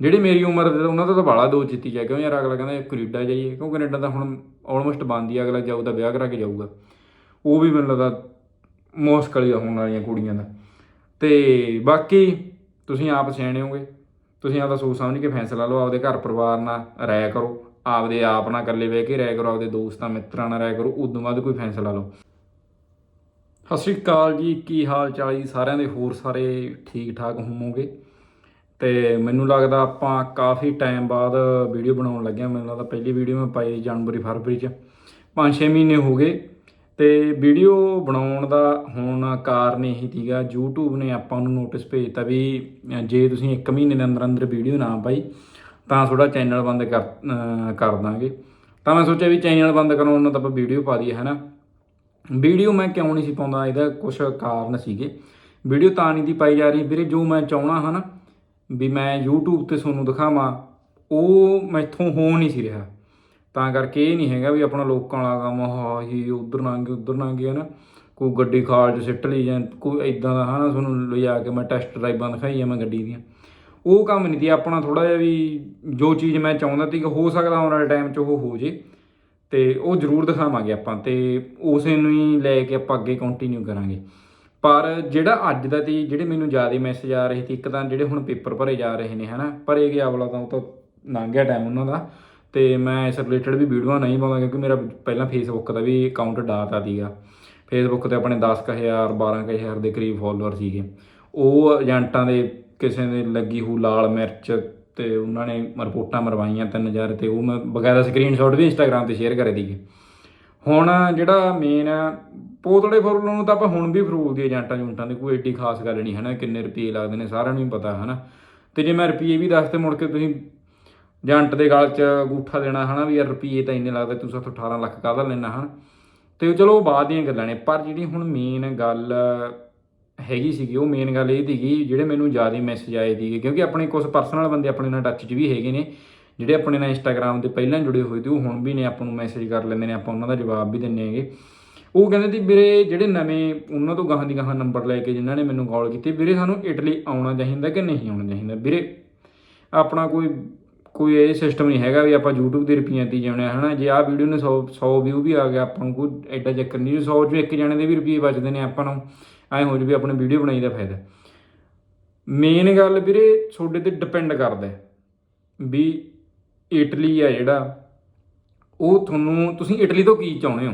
ਜਿਹੜੀ ਮੇਰੀ ਉਮਰ ਦੇ ਉਹਨਾਂ ਦਾ ਤਾਂ ਬਾਲਾ ਦੋ ਚਿੱਤੀ ਜਾ ਕਿਉਂ ਯਾਰ? ਅਗਲਾ ਕਹਿੰਦਾ ਕੈਨੇਡਾ ਜਾਈਏ। ਕਿਉਂ ਕੈਨੇਡਾ ਤਾਂ ਹੁਣ ਆਲਮੋਸਟ ਬੰਦ ਹੀ ਆ, ਅਗਲਾ ਜਾਊ ਤਾਂ ਵਿਆਹ ਕਰਾ ਕੇ ਜਾਊਗਾ। ਉਹ ਵੀ ਮੈਨੂੰ ਲੱਗਦਾ ਮੁਸ਼ਕਲ ਹੀ ਆ ਹੋਣ ਵਾਲੀਆਂ ਕੁੜੀਆਂ ਦਾ। ਤੇ ਬਾਕੀ ਤੁਸੀਂ ਆਪ ਸਿਆਣੇ ਹੋਗੇ। ਤੁਸੀਂ ਆਪਦਾ ਸੋਚ ਸਮਝ ਕੇ ਫੈਸਲਾ ਲਓ। ਆਪਦੇ ਘਰ ਪਰਿਵਾਰ ਨਾਲ ਰਾਇ ਕਰੋ। ਆਪਦੇ ਆਪ ਨਾਲ ਇਕੱਲੇ ਬਹਿ ਕੇ ਰਾਇ ਕਰੋ। ਆਪਦੇ ਦੋਸਤਾਂ ਮਿੱਤਰਾਂ ਨਾਲ ਰਾਇ ਕਰੋ। ਉਦੋਂ ਬਾਅਦ ਕੋਈ ਫੈਸਲਾ ਲਓ। ਸਤਿ ਸ਼੍ਰੀ ਅਕਾਲ ਜੀ। ਕੀ ਹਾਲ ਚਾਲ ਜੀ? ਸਾਰਿਆਂ ਦੇ ਹੋਰ ਸਾਰੇ ਠੀਕ ਠਾਕ ਹੋਵੋਗੇ। ਤੇ ਮੈਨੂੰ ਲੱਗਦਾ ਆਪਾਂ ਕਾਫੀ ਟਾਈਮ ਬਾਅਦ ਵੀਡੀਓ ਬਣਾਉਣ ਲੱਗਿਆ। ਮੈਨੂੰ ਲੱਗਦਾ ਪਹਿਲੀ ਵੀਡੀਓ ਮੈਂ ਪਾਈ ਜਨਵਰੀ, ਫਰਵਰੀ ਚ। 5-6 ਮਹੀਨੇ ਹੋ ਗਏ। ਤੇ ਵੀਡੀਓ ਬਣਾਉਣ ਦਾ ਹੁਣ ਕਾਰਨ ਇਹੀ ਸੀਗਾ, YouTube ਨੇ ਆਪਾਂ ਨੂੰ ਨੋਟਿਸ ਭੇਜਤਾ ਵੀ ਜੇ ਤੁਸੀਂ 1 ਮਹੀਨੇ ਦੇ ਅੰਦਰ ਅੰਦਰ ਵੀਡੀਓ ਨਾ ਪਾਈ, ਤਾਂ ਤੁਹਾਡਾ ਚੈਨਲ ਬੰਦ ਕਰ ਕਰ ਦਾਂਗੇ। ਤਾਂ ਮੈਂ ਸੋਚਿਆ ਵੀ ਚੈਨਲ ਬੰਦ ਕਰਾਉਣ ਨਾਲ ਤਾਂ ਆਪਾਂ ਵੀਡੀਓ ਪਾ ਦਈਏ, ਹੈਨਾ। ਵੀਡੀਓ ਮੈਂ ਕਿਉਂ ਨਹੀਂ ਸੀ ਪਾਉਂਦਾ? ਇਹਦਾ ਕੁਝ ਕਾਰਨ ਸੀਗੇ। ਵੀਡੀਓ ਤਾਂ ਨਹੀਂ ਦੀ ਪਾਈ ਜਾ ਰਹੀ। ਵੀਰੇ, ਜੋ ਮੈਂ ਚਾਹਣਾ ਹਨਾ ਵੀ ਮੈਂ YouTube ਤੇ ਤੁਹਾਨੂੰ ਦਿਖਾਵਾਂ, ਉਹ ਮੈਥੋਂ ਹੋ ਨਹੀਂ ਸੀ ਰਿਹਾ। ਤਾਂ ਕਰਕੇ ਇਹ ਨਹੀਂ ਹੈਗਾ ਵੀ ਆਪਣਾ ਲੋਕਾਂ ਵਾਲਾ ਕੰਮ ਹਾਂ ਹੀ ਉਧਰ ਨਾਂਗੇ ਉਧਰ ਨਾਂਗੇ ਹਨਾ ਕੋਈ ਗੱਡੀ ਖਾਲ 'ਚ ਸਿੱਟ ਲਈ ਜਾਂ ਕੋਈ ਇਦਾਂ ਦਾ ਹਨਾ ਤੁਹਾਨੂੰ ਲਿਜਾ ਕੇ ਮੈਂ ਟੈਸਟ ਡਰਾਈਵਾਂ ਦਿਖਾਈ ਮੈਂ ਗੱਡੀ ਦੀਆਂ। ਉਹ ਕੰਮ ਨਹੀਂ ਸੀ, ਆਪਣਾ ਥੋੜਾ ਜਿਹਾ ਵੀ ਜੋ ਚੀਜ਼ ਮੈਂ ਚਾਹੁੰਦਾ ਸੀ ਕਿ ਹੋ ਸਕਦਾ ਆਉਣ ਵਾਲੇ ਟਾਈਮ 'ਚ ਉਹ ਹੋ ਜੇ। ਤੇ ਉਹ ਜ਼ਰੂਰ ਦਿਖਾਵਾਂਗੇ ਆਪਾਂ ਤੇ ਉਸੇ ਨੂੰ ਹੀ ਲੈ ਕੇ ਆਪਾਂ ਅੱਗੇ ਕੰਟੀਨਿਊ ਕਰਾਂਗੇ। ਪਰ ਜਿਹੜਾ ਅੱਜ ਦਾ ਤੇ ਜਿਹੜੇ ਮੈਨੂੰ ਜ਼ਿਆਦਾ ਮੈਸੇਜ ਆ ਰਹੇ ਸੀ, ਇੱਕ ਤਾਂ ਜਿਹੜੇ ਹੁਣ ਪੇਪਰ ਭਰੇ ਜਾ ਰਹੇ ਨੇ, ਹਨਾ, ਭਰੇ ਗਿਆ ਅਗਲਾ ਤਾਂ ਉਹ ਤਾਂ ਲੰਘ ਗਿਆ ਟਾਈਮ ਉਹਨਾਂ ਦਾ। ਤੇ ਮੈਂ ਇਸ ਰਿਲੇਟਡ ਵੀ ਵੀਡੀਓ ਨਹੀਂ ਪਾਵਾਂ ਕਿਉਂਕਿ ਮੇਰਾ ਪਹਿਲਾਂ ਫੇਸਬੁੱਕ ਦਾ ਵੀ ਅਕਾਊਂਟ ਡਾਤਾ ਸੀਗਾ। ਫੇਸਬੁੱਕ ਤੇ ਆਪਣੇ 10000 12000 ਦੇ ਕਰੀਬ ਫੋਲੋਅਰ ਸੀਗੇ। ਉਹ ਏਜੰਟਾਂ ਦੇ ਕਿਸੇ ਦੇ ਲੱਗੀ ਹੋ ਲਾਲ ਮਿਰਚ ਤੇ ਉਹਨਾਂ ਨੇ ਰਿਪੋਰਟਾਂ ਮਰਵਾਈਆਂ 3000 ਤੇ, ਉਹ ਮੈਂ ਬਗੈਰਾ ਸਕਰੀਨਸ਼ਾਟ ਵੀ ਇੰਸਟਾਗ੍ਰam ਤੇ ਸ਼ੇਅਰ ਕਰੇ ਦੀਗੇ ਹੁਣ ਜਿਹੜਾ ਮੇਨ ਪੋਤੜੇ ਫਰੂਲ ਨੂੰ ਤਾਂ ਆਪਾਂ ਹੁਣ ਵੀ ਫਰੂਲ ਦੀ ਏਜੰਟਾਂ ਜੁੰਟਾਂ ਦੀ ਕੋਈ ਏਡੀ ਖਾਸ ਗੱਲ ਨਹੀਂ ਹੈ ਨਾ ਕਿੰਨੇ ਰੁਪਏ ਲੱਗਦੇ ਨੇ, ਸਾਰਿਆਂ ਨੂੰ ਹੀ ਪਤਾ ਹੈ ਨਾ ਤੇ ਜੇ ਮੈਂ ਰੁਪਏ ਵੀ ਦੱਸ ਤੇ ਮੁੜ ਕੇ ਤੁਸੀਂ ਏਜੰਟ ਦੇ ਗਾਲ 'ਚ ਅੰਗੂਠਾ ਦੇਣਾ ਹੈ ਨਾ ਵੀ ਯਾਰ ਰੁਪਏ ਤਾਂ ਇੰਨੇ ਲੱਗਦੇ, ਤੂੰ ਸਾਥੋਂ 18 ਲੱਖ ਕਾਹਦਾ ਲੈਣਾ ਹਨ? ਤੇ ਚਲੋ, ਉਹ ਬਾਅਦ ਦੀਆਂ ਗੱਲਾਂ ਨੇ, ਪਰ ਜਿਹੜੀ ਹੁਣ ਮੇਨ ਗੱਲ ਹੈਗੀ ਸੀਗੀ, ਉਹ ਮੇਨ ਗੱਲ ਇਹ ਸੀਗੀ, ਜਿਹੜੇ ਮੈਨੂੰ ਜ਼ਿਆਦਾ ਮੈਸੇਜ ਆਏ ਸੀਗੇ, ਕਿਉਂਕਿ ਆਪਣੇ ਕੁਝ ਪਰਸਨਲ ਬੰਦੇ ਆਪਣੇ ਨਾਲ ਟੱਚ 'ਚ ਵੀ ਹੈਗੇ ਨੇ ਜਿਹੜੇ ਆਪਣੇ ਨਾਲ ਇੰਸਟਾਗ੍ਰam ਤੇ ਪਹਿਲਾਂ ਜੁੜੇ ਹੋਏ ਤੇ ਉਹ ਹੁਣ ਵੀ ਨੇ, ਆਪਾਂ ਨੂੰ ਮੈਸੇਜ ਕਰ ਲੈਂਦੇ ਨੇ, ਆਪਾਂ ਉਹਨਾਂ ਦਾ ਜਵਾਬ ਵੀ ਦਿੰਨੇ ਹੈਗੇ। ਉਹ ਕਹਿੰਦੇ ਸੀ, ਵੀਰੇ ਜਿਹੜੇ ਨਵੇਂ ਉਹਨਾਂ ਤੋਂ ਗਾਹਾਂ ਦੀ ਗਾਹਾਂ ਨੰਬਰ ਲੈ ਕੇ ਜਿਨ੍ਹਾਂ ਨੇ ਮੈਨੂੰ ਕਾਲ ਕੀਤੀ, ਵੀਰੇ ਸਾਨੂੰ ਇਟਲੀ ਆਉਣਾ ਚਾਹੀਦਾ ਕਿ ਨਹੀਂ ਆਉਣਾ ਚਾਹੀਦਾ? ਵੀਰੇ, ਆਪਣਾ ਕੋਈ ਕੋਈ ਇਹ ਸਿਸਟਮ ਨਹੀਂ ਹੈਗਾ ਵੀ ਆਪਾਂ YouTube ਦੇ ਰੁਪਈਆਂ ਤੇ ਜਾਣਾ, ਹਨਾ? ਜੇ ਆਹ ਵੀਡੀਓ ਨੇ 100 100 ਵਿਊ ਵੀ ਆ ਗਿਆ, ਆਪਾਂ ਨੂੰ ਕੋਈ ਐਡਾ ਚੱਕਰ ਨਹੀਂ 100 ਚੋਂ ਇੱਕ ਜਣੇ ਦੇ ਵੀ ਰੁਪਈਏ ਬਚਦੇ ਨੇ ਆਪਾਂ ਨੂੰ, ਐਂ ਹੋ ਜੂ ਵੀ ਆਪਣੇ ਵੀਡੀਓ ਬਣਾਈ ਦਾ ਫਾਇਦਾ। ਮੇਨ ਗੱਲ ਵੀਰੇ, ਤੁਹਾਡੇ ਤੇ ਡਿਪੈਂਡ ਕਰਦਾ ਵੀ ਇਟਲੀ ਆ ਜਿਹੜਾ, ਉਹ ਤੁਹਾਨੂੰ, ਤੁਸੀਂ ਇਟਲੀ ਤੋਂ ਕੀ ਚਾਹੁੰਦੇ ਹੋ?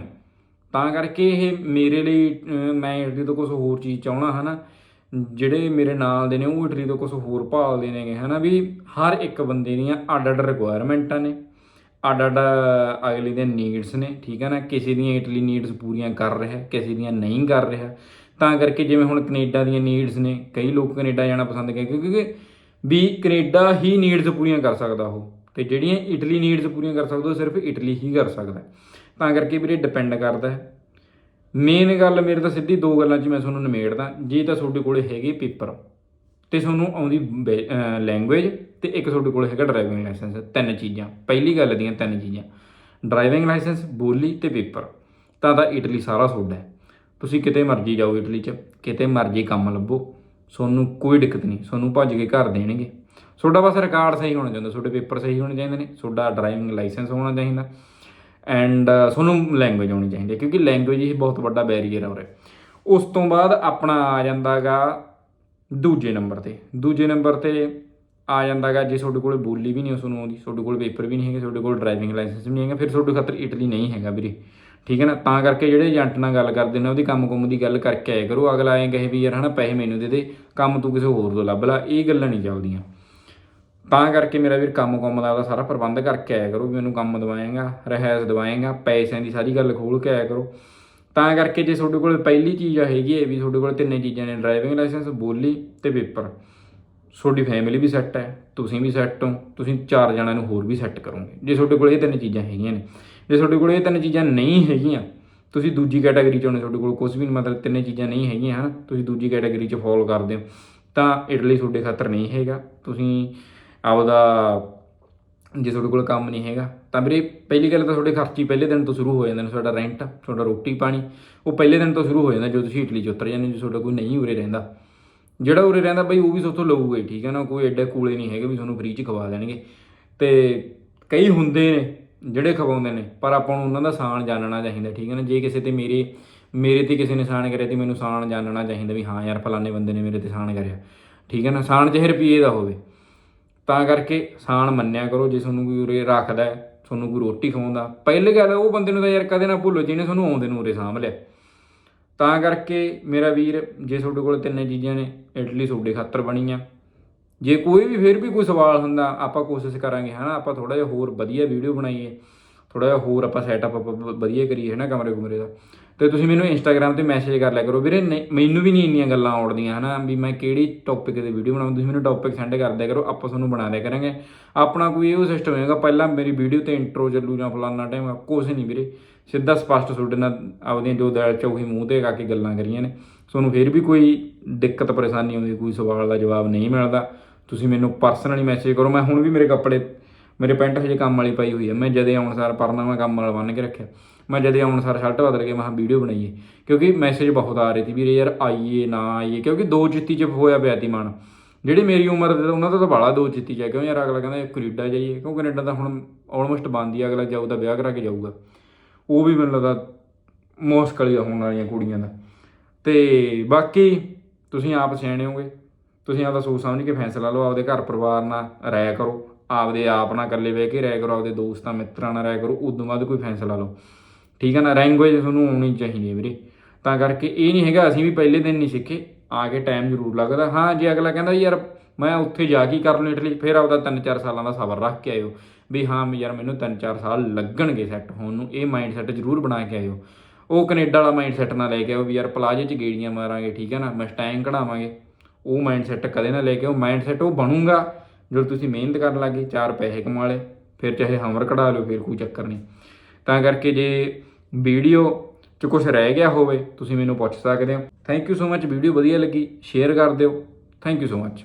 ਤਾਂ ਕਰਕੇ ਇਹ ਮੇਰੇ ਲਈ ਮੈਂ ਇਟਲੀ ਤੋਂ ਕੁਝ ਹੋਰ ਚੀਜ਼ ਚਾਹਣਾ ਹਨਾ ਜਿਹੜੇ ਮੇਰੇ ਨਾਲ ਦੇ ਨੇ, ਉਹ ਇਟਲੀ ਤੋਂ ਕੁਝ ਹੋਰ ਭਾਲਦੇ ਨੇਗੇ, ਹਨਾ ਵੀ ਹਰ ਇੱਕ ਬੰਦੇ ਦੀਆਂ ਅੱਡ ਅੱਡ ਰਿਕੁਆਇਰਮੈਂਟਾਂ ਨੇ ਅੱਡ ਅੱਡ ਅਗਲੇ ਦੇ ਨੀਡਸ ਨੇ, ਠੀਕ ਹੈ ਨਾ, ਕਿਸੇ ਦੀਆਂ ਇਟਲੀ ਨੀਡਸ ਪੂਰੀਆਂ ਕਰ ਰਿਹਾ, ਕਿਸੇ ਦੀਆਂ ਨਹੀਂ ਕਰ ਰਿਹਾ, ਤਾਂ ਕਰਕੇ ਜਿਵੇਂ ਹੁਣ ਕੈਨੇਡਾ ਦੀਆਂ ਨੀਡਸ ਨੇ, ਕਈ ਲੋਕ ਕੈਨੇਡਾ ਜਾਣਾ ਪਸੰਦ ਕਰਦੇ ਕਿਉਂਕਿ ਵੀ ਕੈਨੇਡਾ ਹੀ ਨੀਡਸ ਪੂਰੀਆਂ ਕਰ ਸਕਦਾ ਉਹ। ਤੇ ਜਿਹੜੀਆਂ ਇਟਲੀ ਨੀਡਸ ਪੂਰੀਆਂ ਕਰ ਸਕਦਾ, ਉਹ ਸਿਰਫ ਇਟਲੀ ਹੀ ਕਰ ਸਕਦਾ। ਤਾਂ ਕਰਕੇ ਵੀਰੇ ਡਿਪੈਂਡ ਕਰਦਾ ਹੈ। ਮੇਨ ਗੱਲ ਮੇਰੇ ਤਾਂ ਸਿੱਧੀ ਦੋ ਗੱਲਾਂ 'ਚ ਮੈਂ ਤੁਹਾਨੂੰ ਨਿਮੇੜਦਾ। ਜੇ ਤਾਂ ਤੁਹਾਡੇ ਕੋਲੇ ਹੈਗੇ ਪੇਪਰ ਤੇ ਤੁਹਾਨੂੰ ਆਉਂਦੀ ਲੈਂਗੁਏਜ ਤੇ ਇੱਕ ਤੁਹਾਡੇ ਕੋਲ ਹੈਗਾ ਡਰਾਈਵਿੰਗ ਲਾਇਸੈਂਸ ਤਿੰਨ ਚੀਜ਼ਾਂ। ਪਹਿਲੀ ਗੱਲ ਦੀਆਂ ਤਿੰਨ ਚੀਜ਼ਾਂ। ਡਰਾਈਵਿੰਗ ਲਾਇਸੈਂਸ ਬੋਲੀ ਤੇ ਪੇਪਰ ਤਾਂ ਤਾਂ ਇਟਲੀ ਸਾਰਾ ਤੁਹਾਡਾ ਹੈ। ਤੁਸੀਂ ਕਿਤੇ ਮਰਜ਼ੀ ਜਾਓ ਇਟਲੀ 'ਚ, ਕਿਤੇ ਮਰਜ਼ੀ ਕੰਮ ਲੱਭੋ। ਤੁਹਾਨੂੰ ਕੋਈ ਦਿੱਕਤ ਨਹੀਂ। ਤੁਹਾਨੂੰ ਭੱਜ ਕੇ ਘਰ ਦੇਣਗੇ। ਤੁਹਾਡਾ ਬਸ ਰਿਕਾਰਡ ਸਹੀ ਹੋਣਾ ਚਾਹੀਦਾ ਤੁਹਾਡੇ ਪੇਪਰ ਸਹੀ ਹੋਣੇ ਚਾਹੀਦੇ ਨੇ ਤੁਹਾਡਾ ਡਰਾਈਵਿੰਗ ਲਾਇਸੈਂਸ ਹੋਣਾ ਚਾਹੀਦਾ। ਐਂਡ ਤੁਹਾਨੂੰ ਲੈਂਗੁਏਜ ਆਉਣੀ ਚਾਹੀਦੀ ਹੈ, ਕਿਉਂਕਿ ਲੈਂਗੁਏਜ ਹੀ ਬਹੁਤ ਵੱਡਾ ਬੈਰੀਅਰ ਹੈ ਉਰੇ। ਉਸ ਤੋਂ ਬਾਅਦ ਆਪਣਾ ਆ ਜਾਂਦਾਗਾ ਦੂਜੇ ਨੰਬਰ ਤੇ। ਦੂਜੇ ਨੰਬਰ ਤੇ ਆ ਜਾਂਦਾਗਾ ਜੇ ਤੁਹਾਡੇ ਕੋਲ ਬੋਲੀ ਵੀ ਨਹੀਂ ਉਸ ਨੂੰ ਆਉਂਦੀ ਤੁਹਾਡੇ ਕੋਲ ਪੇਪਰ ਵੀ ਨਹੀਂ ਹੈਗੇ ਤੁਹਾਡੇ ਕੋਲ ਡਰਾਈਵਿੰਗ ਲਾਇਸੈਂਸ ਵੀ ਨਹੀਂ ਹੈਗਾ, ਫਿਰ ਤੁਹਾਡੇ ਖਾਤਰ ਇਟਲੀ ਨਹੀਂ ਹੈਗਾ ਵੀਰੇ। ਠੀਕ ਹੈ ਨਾ? ਤਾਂ ਕਰਕੇ ਜਿਹੜੇ ਏਜੰਟ ਨਾਲ ਗੱਲ ਕਰਦੇ ਨੇ, ਉਹਦੀ ਕੰਮ ਕੁੰਮ ਦੀ ਗੱਲ ਕਰਕੇ ਆਇਆ ਕਰੋ। ਅਗਲਾ ਐਂ ਕਹੇ ਵੀ ਯਾਰ ਹਨਾ, ਪੈਸੇ ਮੈਨੂੰ ਦੇ ਦੇ, ਕੰਮ ਤੂੰ ਕਿਸੇ ਹੋਰ ਤੋਂ ਲੱਭ ਲੈ, ਇਹ ਗੱਲਾਂ ਨਹੀਂ ਚੱਲਦੀਆਂ। ਤਾਂ ਕਰਕੇ ਮੇਰਾ ਵੀਰ ਕੰਮ ਕੰਮ ਦਾ ਉਹਦਾ ਸਾਰਾ ਪ੍ਰਬੰਧ ਕਰਕੇ ਆਇਆ ਕਰੋ ਵੀ ਮੈਨੂੰ ਕੰਮ ਦਵਾਏਗਾ ਰਹਿਸ ਦਵਾਏਗਾ, ਪੈਸਿਆਂ ਦੀ ਸਾਰੀ ਗੱਲ ਖੋਲ ਕੇ ਆਇਆ ਕਰੋ। ਤਾਂ ਕਰਕੇ ਜੇ ਤੁਹਾਡੇ ਕੋਲ ਪਹਿਲੀ ਚੀਜ਼ ਆ ਹੈਗੀ ਹੈ ਵੀ ਤੁਹਾਡੇ ਕੋਲ ਤਿੰਨੇ ਚੀਜ਼ਾਂ ਨੇ ਡਰਾਈਵਿੰਗ ਲਾਇਸੈਂਸ ਬੋਲੀ ਤੇ ਪੇਪਰ ਤੁਹਾਡੀ ਫੈਮਿਲੀ ਵੀ ਸੈੱਟ ਹੈ, ਤੁਸੀਂ ਵੀ ਸੈੱਟ ਹੋ, ਤੁਸੀਂ ਚਾਰ ਜਣਿਆਂ ਨੂੰ ਹੋਰ ਵੀ ਸੈੱਟ ਕਰੋਗੇ। ਜੇ ਤੁਹਾਡੇ ਕੋਲ ਇਹ ਤਿੰਨ ਚੀਜ਼ਾਂ ਹੈਗੀਆਂ ਨੇ, ਜੇ ਤੁਹਾਡੇ ਕੋਲ ਇਹ ਤਿੰਨ ਚੀਜ਼ਾਂ ਨਹੀਂ ਹੈਗੀਆਂ, ਤੁਸੀਂ ਦੂਜੀ ਕੈਟਾਗਰੀ ਚ ਹੋਣੇ ਤੁਹਾਡੇ ਕੋਲ ਕੁਝ ਵੀ ਮਤਲਬ ਤਿੰਨੇ ਚੀਜ਼ਾਂ ਨਹੀਂ ਹੈਗੀਆਂ, ਹਨ, ਤੁਸੀਂ ਦੂਜੀ ਕੈਟਾਗਰੀ ਚ ਫਾਲ ਕਰਦੇ ਹੋ, ਤਾਂ ਇਟਲੀ ਤੁਹਾਡੇ ਖਾਤਰ ਨਹੀਂ ਹੈਗਾ। ਤੁਸੀਂ ਆਪਦਾ ਜੇ ਤੁਹਾਡੇ ਕੋਲ ਕੰਮ ਨਹੀਂ ਹੈਗਾ, ਤਾਂ ਵੀਰੇ ਪਹਿਲੀ ਗੱਲ ਤਾਂ ਤੁਹਾਡੇ ਖਰਚੇ ਪਹਿਲੇ ਦਿਨ ਤੋਂ ਸ਼ੁਰੂ ਹੋ ਜਾਂਦੇ ਨੇ, ਤੁਹਾਡਾ ਰੈਂਟ ਤੁਹਾਡਾ ਰੋਟੀ, ਪਾਣੀ, ਉਹ ਪਹਿਲੇ ਦਿਨ ਤੋਂ ਸ਼ੁਰੂ ਹੋ ਜਾਂਦਾ ਜਦੋਂ ਤੁਸੀਂ ਇਟਲੀ 'ਚ ਉਤਰ ਜਾਂਦੇ ਜੇ ਤੁਹਾਡਾ ਕੋਈ ਨਹੀਂ ਉਰੇ ਰਹਿੰਦਾ। ਜਿਹੜਾ ਉਰੇ ਰਹਿੰਦਾ ਬਈ, ਉਹ ਵੀ ਸੋਥੋਂ ਲਊਗਾ ਹੀ, ਠੀਕ ਹੈ ਨਾ, ਕੋਈ ਐਡੇ ਕੂਲੇ ਨਹੀਂ ਹੈਗੇ ਵੀ ਤੁਹਾਨੂੰ ਫ੍ਰੀ ਚ ਖਵਾ ਦੇਣਗੇ। ਤੇ ਕਈ ਹੁੰਦੇ ਨੇ ਜਿਹੜੇ ਖਵਾਉਂਦੇ ਨੇ, ਪਰ ਆਪਾਂ ਨੂੰ ਉਹਨਾਂ ਦਾ ਸਾਣ ਜਾਣਨਾ ਚਾਹੀਦਾ, ਠੀਕ ਹੈ ਨਾ, ਜੇ ਕਿਸੇ ਤੇ ਮੇਰੇ ਮੇਰੇ ਤੇ ਕਿਸੇ ਨੇ ਸਾਣ ਕਰਿਆ ਤੇ ਮੈਨੂੰ ਸਾਣ ਜਾਣਨਾ ਚਾਹੀਦਾ ਵੀ ਹਾਂ ਯਾਰ, ਫਲਾਣੇ ਬੰਦੇ ਨੇ ਮੇਰੇ ਤੇ ਸਾਣ ਕਰਿਆ, ਠੀਕ ਹੈ ਨਾ, ਸਾਣ ਚਾਹੇ ਰੁਪਈਏ ਦਾ ਹੋਵੇ। ਤਾਂ ਕਰਕੇ ਸਾਣ ਮੰਨਿਆ ਕਰੋ ਜੇ ਤੁਹਾਨੂੰ ਕੋਈ ਉਰੇ ਰੱਖਦਾ ਤੁਹਾਨੂੰ ਕੋਈ ਰੋਟੀ ਖਵਾਉਂਦਾ। ਪਹਿਲੇ ਗੱਲ, ਉਹ ਬੰਦੇ ਨੂੰ ਤਾਂ ਯਾਰ ਕਦੇ ਨਾ ਭੁੱਲੋ ਜਿਹਨੇ ਤੁਹਾਨੂੰ ਆਉਂਦੇ ਨੂੰ ਉਰੇ ਸਾਂਭ ਲਿਆ। ਤਾਂ ਕਰਕੇ ਮੇਰਾ ਵੀਰ, ਜੇ ਤੁਹਾਡੇ ਕੋਲ ਤਿੰਨੇ ਚੀਜ਼ਾਂ ਨੇ ਇਟਲੀ ਤੁਹਾਡੇ ਖਾਤਰ ਬਣੀ ਆ ਜੇ ਕੋਈ ਵੀ, ਫਿਰ ਵੀ ਕੋਈ ਸਵਾਲ ਹੁੰਦਾ, ਆਪਾਂ ਕੋਸ਼ਿਸ਼ ਕਰਾਂਗੇ, ਹਨਾ, ਆਪਾਂ ਥੋੜਾ ਜਿਹਾ ਹੋਰ ਵਧੀਆ ਵੀਡੀਓ ਬਣਾਈਏ। ਥੋੜਾ ਜਿਹਾ ਹੋਰ ਆਪਾਂ ਸੈਟਅਪ ਵਧੀਆ ਕਰੀਏ, ਹਨਾ ਕਮਰੇ ਕੁਮਰੇ ਦਾ। ਤੇ ਤੁਸੀਂ ਮੈਨੂੰ ਇੰਸਟਾਗ੍ਰam ਤੇ ਮੈਸੇਜ ਕਰ ਲਿਆ ਕਰੋ। ਵੀਰੇ, ਨਹੀਂ- ਮੈਨੂੰ ਵੀ ਨਹੀਂ ਇੰਨੀਆਂ ਗੱਲਾਂ ਆਉਣਦੀਆਂ ਹਨਾ? ਵੀ ਮੈਂ ਕਿਹੜੀ ਟੌਪਿਕ ਤੇ ਵੀਡੀਓ ਬਣਾਵਾਂ? ਤੁਸੀਂ ਮੈਨੂੰ ਟੌਪਿਕ ਸੈਂਡ ਕਰ ਦਿਆ ਕਰੋ, ਆਪਾਂ ਤੁਹਾਨੂੰ ਬਣਾ ਦਿਆ ਕਰਾਂਗੇ। ਆਪਣਾ ਕੋਈ ਇਹੋ ਸਿਸਟਮ ਹੋਏਗਾ, ਪਹਿਲਾਂ ਮੇਰੀ ਵੀਡੀਓ ਤੇ ਇੰਟਰੋ ਚੱਲੂ ਜਾਂ ਫਲਾਨਾ ਟਾਈਮ ਕੁਛ ਨਹੀਂ ਵੀਰੇ। ਸਿੱਧਾ ਸਪਸ਼ਟ ਤੁਹਾਡੇ ਨਾਲ ਆਪਦੀਆਂ ਜੋ ਦਿਲ ਚ ਉਹੀ ਮੂੰਹ ਤੇ ਆ ਕੇ ਗੱਲਾਂ ਕਰੀਆਂ ਨੇ। ਤੁਹਾਨੂੰ ਫਿਰ ਵੀ ਕੋਈ ਦਿੱਕਤ, ਪਰੇਸ਼ਾਨੀ ਆਉਂਦੀ, ਕੋਈ ਸਵਾਲ ਦਾ ਜਵਾਬ ਨਹੀਂ ਮਿਲਦਾ। ਤੁਸੀਂ ਮੈਨੂੰ ਪਰਸਨਲੀ ਮੈਸੇਜ ਕਰੋ। ਮੈਂ ਹੁਣ ਵੀ ਮੇਰੇ ਕੱਪੜੇ, ਮੇਰੇ ਪੈਂਟ ਹਜੇ ਕੰਮ ਵਾਲੀ ਪਾਈ ਹੋਈ ਹੈ ਮੈਂ ਜਦੇ ਆਉਣ ਸਾਰ ਪਰਨਾ ਮੈਂ ਕੰਮ ਵਾਲਾ ਬੰਨ ਕੇ ਰੱਖਿਆ। ਮੈਂ ਜਦੇ ਆਉਣ ਸਾਰ ਸ਼ਰਟ ਬਦਲ ਕੇ ਮੈਂ ਕਿਹਾ ਵੀਡੀਓ ਬਣਾਈਏ ਕਿਉਂਕਿ ਮੈਸੇਜ ਬਹੁਤ ਆ ਰਹੇ ਸੀ ਵੀਰੇ ਯਾਰ ਆਈਏ ਨਾ ਆਈਏ ਕਿਉਂਕਿ ਦੋ ਚਿੱਤੀ ਚ ਹੋਇਆ ਪਿਆ ਤੀ ਮਨ ਜਿਹੜੀ ਮੇਰੀ ਉਮਰ ਦੇ ਉਹਨਾਂ ਦਾ ਤਾਂ ਬਾਲਾ ਦੋ ਚਿੱਤੀ ਚ ਹੈ ਕਿਉਂ ਯਾਰ ਅਗਲਾ ਕਹਿੰਦਾ ਕੈਨੇਡਾ ਜਾਈਏ ਕਿਉਂ ਕੈਨੇਡਾ ਤਾਂ ਹੁਣ ਆਲਮੋਸਟ ਬੰਦ ਹੀ ਆ, ਅਗਲਾ ਜਾਊ ਤਾਂ ਵਿਆਹ ਕਰਾ ਕੇ ਜਾਊਗਾ। ਉਹ ਵੀ ਮੈਨੂੰ ਲੱਗਦਾ ਮੁਸ਼ਕਲ ਹੀ ਆ ਹੋਣ ਵਾਲੀਆਂ ਕੁੜੀਆਂ ਦਾ। ਤੇ ਬਾਕੀ ਤੁਸੀਂ ਆਪ ਸਿਆਣੇ ਹੋਗੇ ਤੁਸੀਂ ਆਪਦਾ ਸੋਚ ਸਮਝ ਕੇ ਫੈਸਲਾ ਲਓ ਆਪਦੇ ਘਰ ਪਰਿਵਾਰ ਨਾਲ ਰਾਇ ਕਰੋ ਆਪਦੇ ਆਪ ਨਾਲ ਇਕੱਲੇ ਬਹਿ ਕੇ ਰਾਇ ਕਰੋ ਆਪਦੇ ਦੋਸਤਾਂ ਮਿੱਤਰਾਂ ਨਾਲ ਰਾਇ ਕਰੋ ਉਦੋਂ ਬਾਅਦ ਕੋਈ ਫੈਸਲਾ ਲਓ। ਠੀਕ ਹੈ ਨਾ ਲੈਂਗੁਏਜ ਤੁਹਾਨੂੰ ਆਉਣੀ ਚਾਹੀਦੀ ਹੈ ਵੀਰੇ। ਤਾਂ ਕਰਕੇ ਇਹ ਨਹੀਂ ਹੈਗਾ, ਅਸੀਂ ਵੀ ਪਹਿਲੇ ਦਿਨ ਨਹੀਂ ਸਿੱਖੇ, ਆ ਕੇ ਟਾਈਮ ਜ਼ਰੂਰ ਲੱਗਦਾ। ਹਾਂ, ਜੇ ਅਗਲਾ ਕਹਿੰਦਾ ਯਾਰ ਮੈਂ ਉੱਥੇ ਜਾ ਕੇ ਕਰ ਲੂ ਇਟਲੀ ਫਿਰ ਆਪਦਾ 3-4 ਸਾਲਾਂ ਦਾ ਸਬਰ ਰੱਖ ਕੇ ਆਇਓ। ਵੀ ਹਾਂ ਯਾਰ ਮੈਨੂੰ 3-4 ਸਾਲ ਲੱਗਣਗੇ ਸੈੱਟ ਹੋਣ ਨੂੰ, ਇਹ ਮਾਈਂਡ ਸੈੱਟ ਜ਼ਰੂਰ ਬਣਾ ਕੇ ਆਇਓ। ਉਹ ਕੈਨੇਡਾ ਵਾਲਾ ਮਾਈਂਡ ਸੈੱਟ ਨਾ ਲੈ ਕੇ ਆਇਓ ਵੀ ਯਾਰ ਪਲਾਜੇ 'ਚ ਗੇੜੀਆਂ ਮਾਰਾਂਗੇ, ਠੀਕ ਹੈ ਨਾ ਮਸਟੈਂਗ ਕਢਾਵਾਂਗੇ। ਉਹ ਮਾਈਂਡ ਕਦੇ ਨਾ ਲੈ ਕੇ ਆਓ ਮਾਈਂਡ ਉਹ ਬਣੂਗਾ ਜਦੋਂ ਤੁਸੀਂ ਮਿਹਨਤ ਕਰਨ ਲੱਗੇ ਚਾਰ ਪੈਸੇ ਕਮਾ ਲਏ, ਫਿਰ ਚਾਹੇ ਹਮਰ ਕਢਾ ਲਿਓ, ਫਿਰ ਕੋਈ ਚੱਕਰ ਨਹੀਂ। ਤਾਂ ਕਰਕੇ ਜੇ ਵੀਡੀਓ 'ਚ ਕੁਝ ਰਹਿ ਗਿਆ ਹੋਵੇ, ਤੁਸੀਂ ਮੈਨੂੰ ਪੁੱਛ ਸਕਦੇ ਹੋ। Thank you so much video ਵਧੀਆ ਲੱਗੀ ਸ਼ੇਅਰ ਕਰ ਦਿਓ। Thank you so much